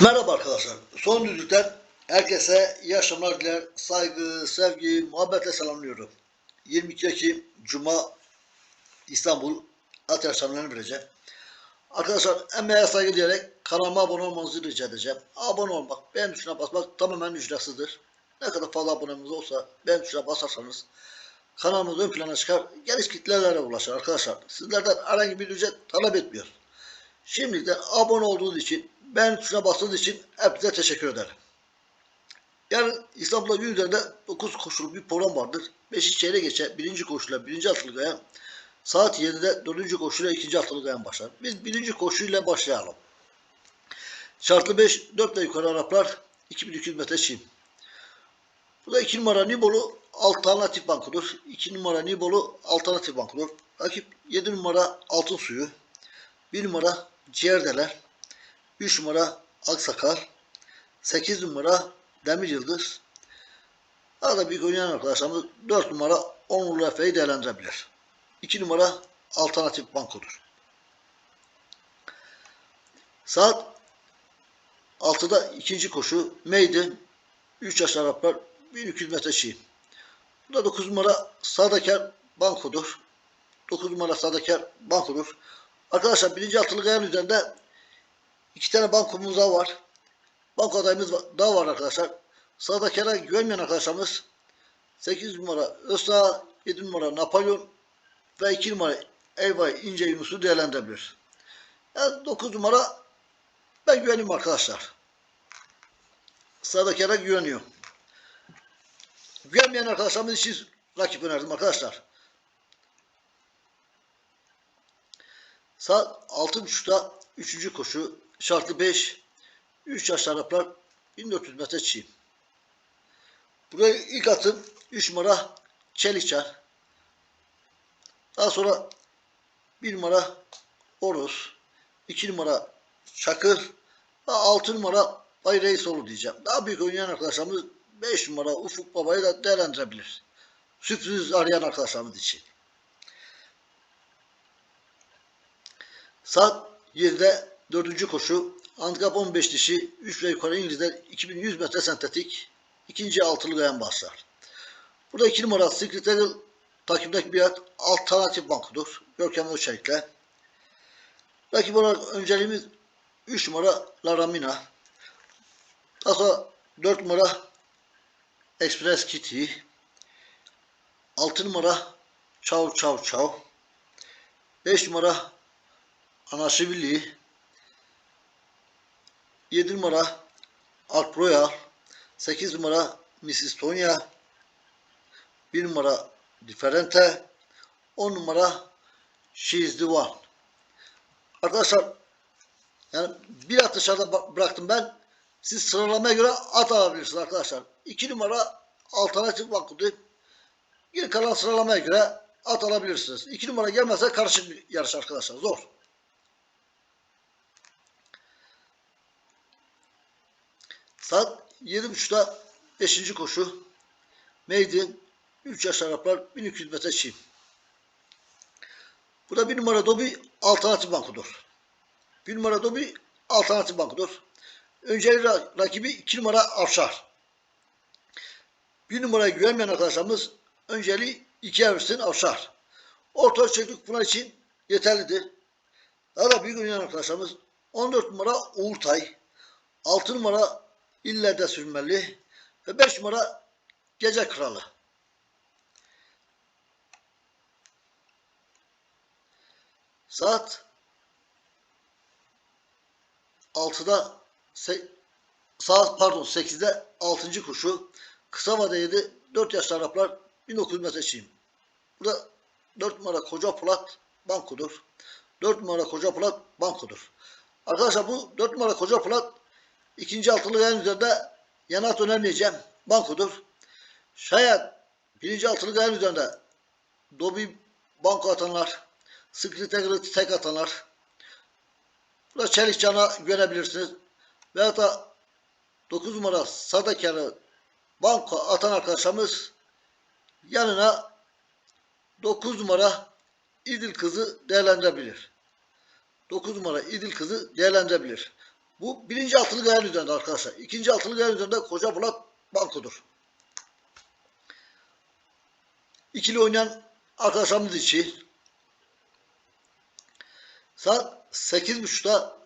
Merhaba arkadaşlar. Son düzlükten herkese iyi akşamlar diler. Saygı, sevgi, muhabbetle selamlıyorum. 22 Ekim Cuma İstanbul at yaşamlarını vereceğim. Arkadaşlar emeğe saygı diyerek kanalıma abone olmanızı rica edeceğim. Abone olmak, beğen tuşuna basmak tamamen ücretsizdir. Ne kadar fazla abonemiz olsa beğen tuşuna basarsanız kanalımız ön plana çıkar, geniş kitlelere ulaşır arkadaşlar. Sizlerden herhangi bir ücret talep etmiyor. Şimdiden abone olduğunuz için, beğen tuşuna bastığınız için hepinize teşekkür ederim. Yarın İstanbul'da gün üzerinde 9 koşulu bir program vardır. 5. çeyrek geçe 1. koşuyla 1. atılık ayan, saat 7'de 4. koşuyla 2. atılık ayan başlar. Biz 1. koşuyla başlayalım. Şartlı 5, 4 ile yukarı Araplar, 2200 metre çim. Bu da 2 numara Nibolu alternatif bankodur. 2 numara Nibolu alternatif bankodur. Rakip 7 numara Altın Suyu. 1 numara Ciğerdeler. 3 numara Aksakal. 8 numara Demir Yıldız. Arada bir oynayan arkadaşlarımız 4 numara Onurlu Efe'yi değerlendirebilir. 2 numara alternatif bankodur. Saat 6'da ikinci koşu Maiden 3 yaş Araplar 1200 metre çiğ. Bu da 9 numara Sadakar bankodur. 9 numara Sadakar bankodur. Arkadaşlar birinci altılı kayanın üzerinde iki tane bankomuz daha var. Banko adayımız daha var arkadaşlar. Sadakar'a güvenmeyen arkadaşlarımız 8 numara Özsağ, 7 numara Napolyon ve 2 numara Eyvay İnce Yunus'u değerlendirebilir. Yani 9 numara ben güvenim arkadaşlar. Sadakar'a güveniyor. Güvenmeyen arkadaşlarımız için rakip önerdim arkadaşlar. Saat 6.30'da 3. koşu şartlı 5 3 yaş Araplar 1400 metre çiğ. Buraya ilk atım 3 numara Çeliçer. Daha sonra 1 numara Oros, 2 numara Çakır ve 6 numara Bay Reisoğlu diyeceğim. Daha büyük oynayan arkadaşlarımız 5 numara Ufuk Baba'yı da değerlendirebilir. Sürpriz arayan arkadaşlarımız için. Saat 7'de 4. koşu. Handikap 15 dişi 3 ve yukarı İngilizler 2100 metre sentetik. ikinci altılı gayan başlar. Burada 2 numara Secret Eagle takımdaki bir at alternatif bankodur. Görkem Özçelik'le. Rakip olarak önceliğimiz 3 numara Laramina. Daha sonra 4 numara Express Kitty. 6 numara Çav Çav Çav. 5 numara Anasivili 7 numara Alp Royal 8 numara Mrs. Tonya 1 numara Differente 10 numara She is the one Arkadaşlar yani bir at dışarıda bıraktım ben. Siz sıralamaya göre at alabilirsiniz arkadaşlar. 2 numara alternatif vakıfı. Geri kalan sıralamaya göre at alabilirsiniz. 2 numara gelmezse karışık bir yarış arkadaşlar. Zor. Saat 7.30'da 5. koşu. Maiden 3 yaş Araplar 1200 metre çim. Bu da bir numara Dobi alternatif bankodur. Bir numara Dobi alternatif bankodur. Önceli ra- rakibi 2 numara Afşar. Bir numaraya güvenmeyen arkadaşlarımız önceli 2 versin Afşar. Orta ölçekli kupon için yeterlidir. Daha da büyük oynayan arkadaşlarımız 14 numara Uğurtay. 6 numara İllerde Sürmeli ve 5 numara Gece Kralı. Saat 6'da se- saat pardon 8'de 6. koşu kısa vade 7 4 yaşlı Araplar 1900 metre çiğim. Burada 4 numara Koca Polat bankodur. 4 numara Koca Polat bankodur. Arkadaşlar bu 4 numara Koca Polat ikinci altılı üzerinde yanat önermeyeceğim. Bankodur. Şayet birinci altılı yayın üzerinde Dobi banko atanlar, Skritegri tek atanlar, burada Çelik Can'a güvenebilirsiniz. Veyahut da 9 numara Sadakar'ı banko atan arkadaşlarımız yanına 9 numara İdil kızı değerlendirebilir. 9 numara İdil kızı değerlendirebilir. Bu birinci altılı gayanın üzerinde arkadaşlar. İkinci altılı gayanın üzerinde Koca Bulat Banko'dur. İkili oynayan arkadaşlarımız için saat 8.30'da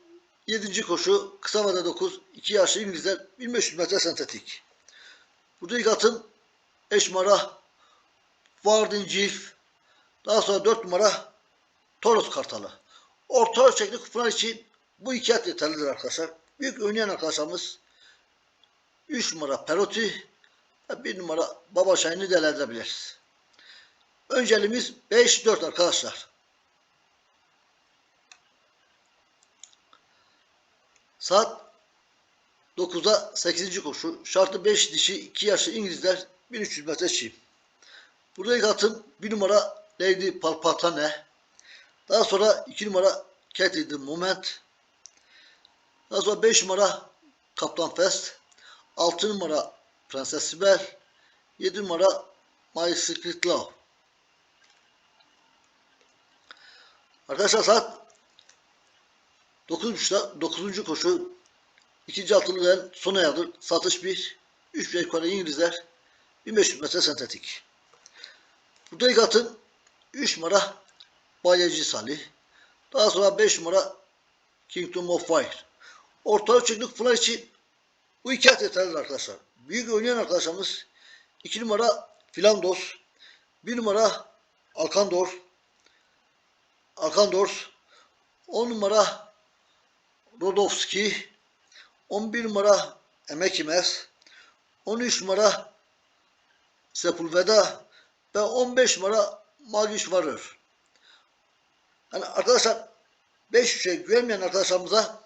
7. koşu kısa vade 9 2 yaşlı İngilizler 1500 metre sentetik. Burada ilk atım eş numara Vardin Cif daha sonra 4 numara Toros Kartalı. Orta ölçekli kupalar için bu iki at yeterlidir arkadaşlar. Büyük oynayan arkadaşlarımız 3 numara Perotti ve 1 numara Baba Şahin'i değerlendirebiliriz. Önceliğimiz 5-4 arkadaşlar. Saat 9'da 8. koşu. Şartı 5 dişi 2 yaşlı İngilizler 1300 metre çiğ. Burada ilk atım 1 numara Lady Palpatane. Daha sonra 2 numara the Moment. Daha sonra 5 numara Kaptan Fest. 6 numara Prenses Sibel. 7 numara My Secret Love. Arkadaşlar saat 9.30'da 9. koşu ikinci altılı yer sona yardır. Satış 1. 3 yukarı İngilizler 1500 metre sentetik. Burada ilk atın 3 numara Bayeci Salih. Daha sonra 5 numara Kingdom of Fire. Orta ölçekli kupalar için bu iki at yeterlidir arkadaşlar. Büyük oynayan arkadaşlarımız 2 numara Filandos, 1 numara Alkandor, Alkandors, 10 numara Rodovski, 11 numara Emekimes, 13 numara Sepulveda ve 15 numara Magiş Varır. Yani arkadaşlar 5 üçe güvenmeyen arkadaşlarımıza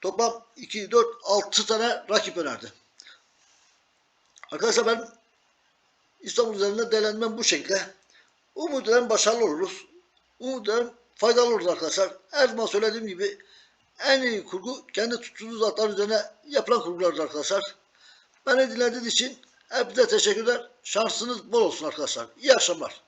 toplam 2, 4, 6 tane rakip önerdi. Arkadaşlar ben İstanbul üzerinde değerlendirmem bu şekilde. Umut ederim başarılı oluruz. Umut ederim faydalı oluruz arkadaşlar. Her zaman söylediğim gibi en iyi kurgu kendi tuttuğunuz atlar üzerine yapılan kurgulardır arkadaşlar. Beni dinlediğiniz için hepinize teşekkürler. Şansınız bol olsun arkadaşlar. İyi akşamlar.